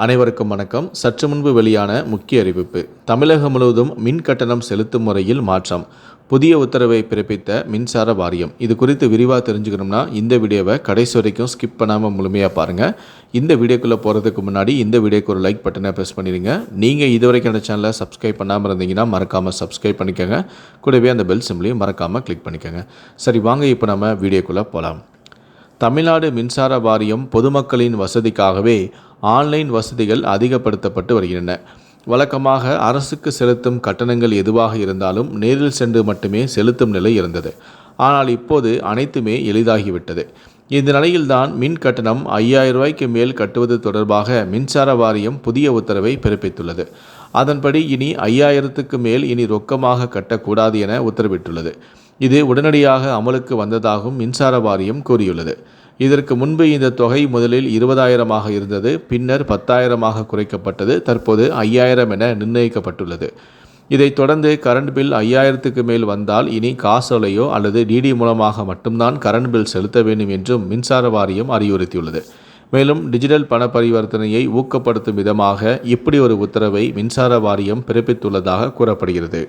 அனைவருக்கும் வணக்கம். சற்று முன்பு வெளியான முக்கிய அறிவிப்பு. தமிழகம் முழுவதும் மின் கட்டணம் செலுத்தும் முறையில் மாற்றம். புதிய உத்தரவை பிறப்பித்த மின்சார வாரியம். இது குறித்து விரிவாக தெரிஞ்சுக்கணும்னா இந்த வீடியோவை கடைசி வரைக்கும் ஸ்கிப் பண்ணாமல் முழுமையாக பாருங்கள் இந்த வீடியோக்குள்ளே போகிறதுக்கு முன்னாடி இந்த வீடியோக்கு ஒரு லைக் பட்டனை ப்ரெஸ் பண்ணிடுங்க. நீங்கள் இதுவரைக்கும் அந்த சேனலை சப்ஸ்கிரைப் பண்ணாமல் இருந்தீங்கன்னா மறக்காமல் சப்ஸ்கிரைப் பண்ணிக்கோங்க. கூடவே அந்த பெல் சிம்லையும் மறக்காமல் கிளிக் பண்ணிக்கோங்க. சரி வாங்க இப்போ நம்ம வீடியோக்குள்ளே போகலாம் தமிழ்நாடு மின்சார வாரியம் பொதுமக்களின் வசதிக்காகவே ஆன்லைன் வசதிகள் அதிகப்படுத்தப்பட்டு வருகின்றன. வழக்கமாக அரசுக்கு செலுத்தும் கட்டணங்கள் எதுவாக இருந்தாலும் நேரில் சென்று மட்டுமே செலுத்தும் நிலை இருந்தது. ஆனால் இப்போது அனைத்துமே எளிதாகிவிட்டது. இந்த நிலையில்தான் மின் கட்டணம் ஐயாயிரம் ரூபாய்க்கு மேல் கட்டுவது தொடர்பாக மின்சார வாரியம் புதிய உத்தரவை பிறப்பித்துள்ளது. அதன்படி இனி ஐயாயிரத்துக்கு மேல் இனி ரொக்கமாக கட்டக்கூடாது என உத்தரவிட்டுள்ளது. இது உடனடியாக அமலுக்கு வந்ததாகவும் மின்சார வாரியம் கூறியுள்ளது. இதற்கு முன்பு இந்த தொகை முதலில் இருபதாயிரமாக இருந்தது பின்னர் பத்தாயிரமாக குறைக்கப்பட்டது தற்போது ஐயாயிரம் என நிர்ணயிக்கப்பட்டுள்ளது. இதைத் தொடர்ந்து கரண்ட் பில் ஐயாயிரத்துக்கு மேல் வந்தால் இனி காசோலையோ அல்லது டிடி மூலமாக மட்டும்தான் கரண்ட் பில் செலுத்த வேண்டும் என்றும் மின்சார வாரியம் அறிவுறுத்தியுள்ளது. மேலும் டிஜிட்டல் பண பரிவர்த்தனையை ஊக்கப்படுத்தும் விதமாக இப்படி ஒரு உத்தரவை மின்சார வாரியம் பிறப்பித்துள்ளதாக கூறப்படுகிறது.